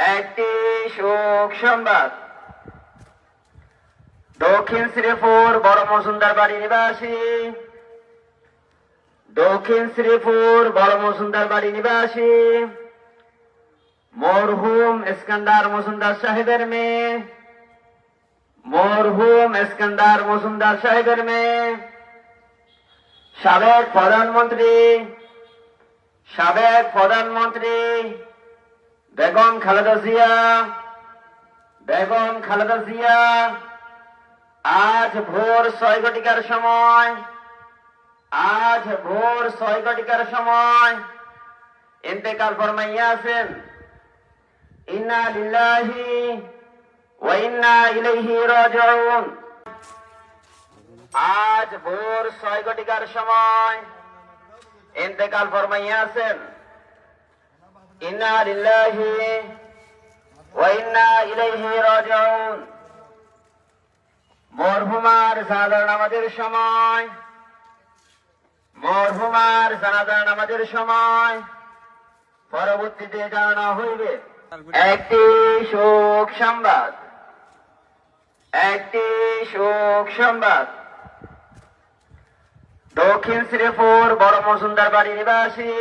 একটি শোক সংবাদ। দক্ষিণ শ্রীপুর বড় মসুন্দার বাড়ি নিবাসী। দক্ষিণ শ্রীপুর বড় মসুন্দার বাড়ি নিবাসী। মরহুম ইস্কান্দার মসুন্দার সাহেবের মেয়ে। মরহুম ইস্কান্দার মসুন্দার সাহেবের মেয়ে। সাবেক প্রধানমন্ত্রী। সাবেক প্রধানমন্ত্রী। বেগম খালেদা জিয়া, বেগম খালেদা জিয়া, আজ ভোর ছয় ঘটিকার সময়, আজ ভোর ছয় ঘটিকার সময়, ইন্তেকাল ফরমাইয়া আছেন। ইন্না লিল্লাহি ওয়া ইন্না ইলাইহি রাজিউন। আজ ভোর ছয় ঘটিকার সময় ইন্তেকাল ফরমাইয়া আছেন। লিল্লাহি ওয়া ইন্না ইলাইহি রাজিউন। মরহুমার জানাজা নামাজের সময়, মরহুমার জানাজা নামাজের সময় পরবর্তীতে জানা হইবে একটি শোক সংবাদ, একটি শোক সংবাদ। দক্ষিণ শ্রীপুর বড় মসুন্দার বাড়ি নিবাসী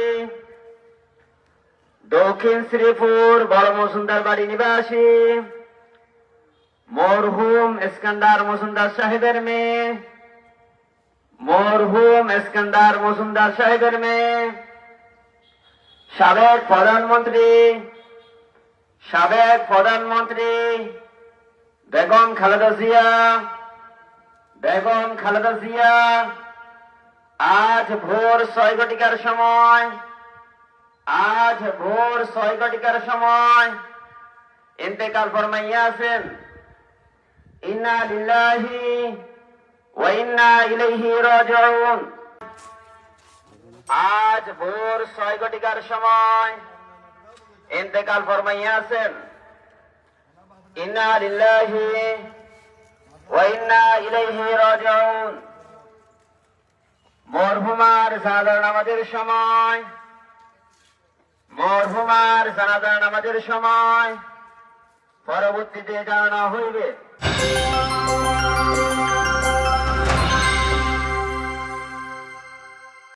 দক্ষিণ শ্রীপুর, বড় মসুন্দার বাড়ি নিবাসী। মরহুম ইস্কান্দার মসুন্দার সাহেবের মেয়ে। মরহুম ইস্কান্দার মসুন্দার সাহেবের মেয়ে। সাবেক প্রধানমন্ত্রী সাবেক প্রধানমন্ত্রী বেগম খালেদা জিয়া, বেগম খালেদা জিয়া, আজ ভোর ছয় ঘটিকার সময় আজ ভোর ছয় ঘটিকার সময় ইন্তেকাল ফরমাইয়া আছেন ইন্না লিল্লাহি ওয়া ইন্না ইলাইহি রাজিউন। আজ ভোর ছয় ঘটিকার সময় ইন্তেকাল ফরমাইয়া আছেন ইন্না লিল্লাহি ওয়া ইন্না ইলাইহি রাজিউন। মরহুমার জানাজা নামাজের সময় মরহুমার জানাজা নামাজের সময় পরবর্তীতে জানা হইবে।